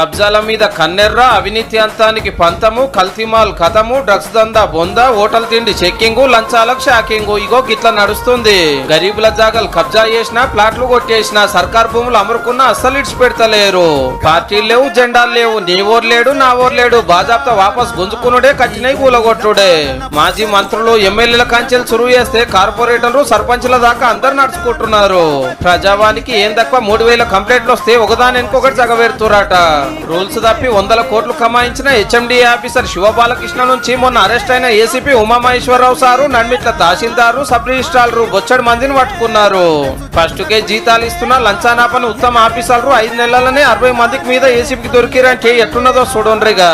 కబ్జాల మీద కన్నెర్ర అవినీతి అంతానికి పంతము కల్తీమాల్ కథము డ్రగ్స్ దందా బొంద హోటల్ తిండి చెక్కింగ్ లంచాలకు షాకింగు. ఇగో గిట్ల నడుస్తుంది. గరీబుల జాగలు కబ్జా చేసినా ప్లాట్లు కొట్టేసినా సర్కార్ భూములు అమరుకున్న అస్సలు ఇడిచి పెడతలేరు పార్టీలు లేవు జెండాలు లేవు. నీ ఓర్ లేడు నా ఓర్ లేడు. బాజాప్తా వాపస్ గుంజుకునుడే కట్టినై కూలగొట్టుడే మాజీ మంత్రులు ఎమ్మెల్యేల కంచెలు చురువు చేస్తే కార్పొరేటర్లు సర్పంచ్ల దాకా అందరు నడుచుకుంటున్నారు. ప్రజావానికి ఏం తక్కువ మూడు వేల కంప్లైంట్లు వస్తే ఒకదాని ఇంకొకటి జగవేరుతురాట రూల్స్ తప్పి వందల కోట్లు కమాయించిన హెచ్ఎండి ఆఫీసర్ శివబాలకృష్ణ నుంచి మొన్న అరెస్ట్ అయిన ACP Umamaheswara Rao sir Nanmitla tahsildar sub రిజిస్ట్రార్లు బొచ్చడి మందిని పట్టుకున్నారు. ఫస్ట్ కే జీతాలు ఇస్తున్న లంచానాపని ఉత్తమ ఆఫీసర్లు ఐదు నెలలనే అరవై మందికి మీద ఏసీపీకి దొరికిరంటే ఎట్టున్నదో చూడండిగా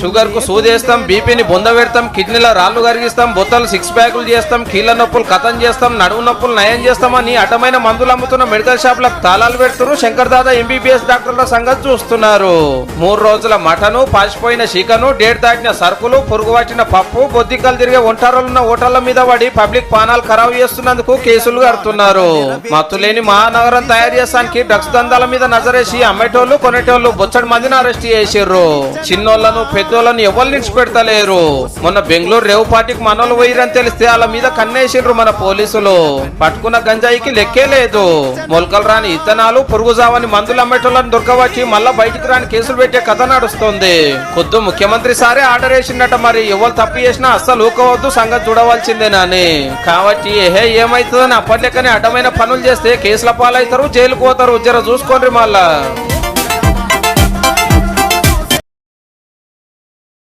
షుగర్కు సూదేస్తాం బీపీని బొంద పెడతాం కిడ్నీల రాళ్ళు కరిగిస్తాం బొత్తలు సిక్స్ ప్యాకులు చేస్తాం కీళ్ళ నొప్పులు కథం చేస్తాం నడుము నొప్పులు నయం చేస్తామని అటమైన మందులు అమ్ముతున్న మెడికల్ షాపులకు తాళాలు పెడుతున్నారు. శంకర్ దాదా ఎంబీబీఎస్ డాక్టర్ల సంగతి చూస్తున్నారు. మూడు రోజుల మటను పాసిపోయిన చికెను డేట్ దాటిన సరుకులు పురుగు పట్టిన పప్పు బొద్దికలు తిరిగే ఒంటారులున్న హోటళ్ళ మీద పడి పబ్లిక్ పానాలు ఖరాబ్ చేస్తున్నందుకు కేసులు కడుతున్నారు. మత్తులేని మహానగరం తయారు చేసానికి డ్రగ్స్ దందాల మీద నజరేసి అమ్మేటోళ్ళు కొనేటోళ్ళు బొచ్చడి మందిని అరెస్ట్ చేసిర్రు. చిన్నోళ్ళను పెద్దోళ్ళను ఎవరు నిడిచిపెడతలేరు? మొన్న బెంగళూరు రేవు పార్టీకి మనోళ్ళు పోయిరని తెలిస్తే వాళ్ళ మీద కన్నేసిర్రు మన పోలీసులు. పట్టుకున్న గంజాయికి లెక్కే లేదు. మొలకలు రాని ఇత్తనాలు పురుగు జావని మందులు అమ్మేటోళ్ళని దొరకబట్టి మళ్ళా బయటికి రాని కేసులు పెట్టే కథ నడుస్తుంది. కొద్దు ముఖ్యమంత్రి సారే ఆర్డర్ వేసిండట మరి. ఎవరు తప్పు చేసినా అస్సలు ఊకోవద్దు సంగతి చూడవలసిందేనని కాబట్టి ఏహే ఏమైతుందని అప్పట్లెక్కనే అడ్డమైన పనులు చేస్తే కేసుల పాలవుతారు జైలుకు పోతారు. జర చూసుకోండి మళ్ళా.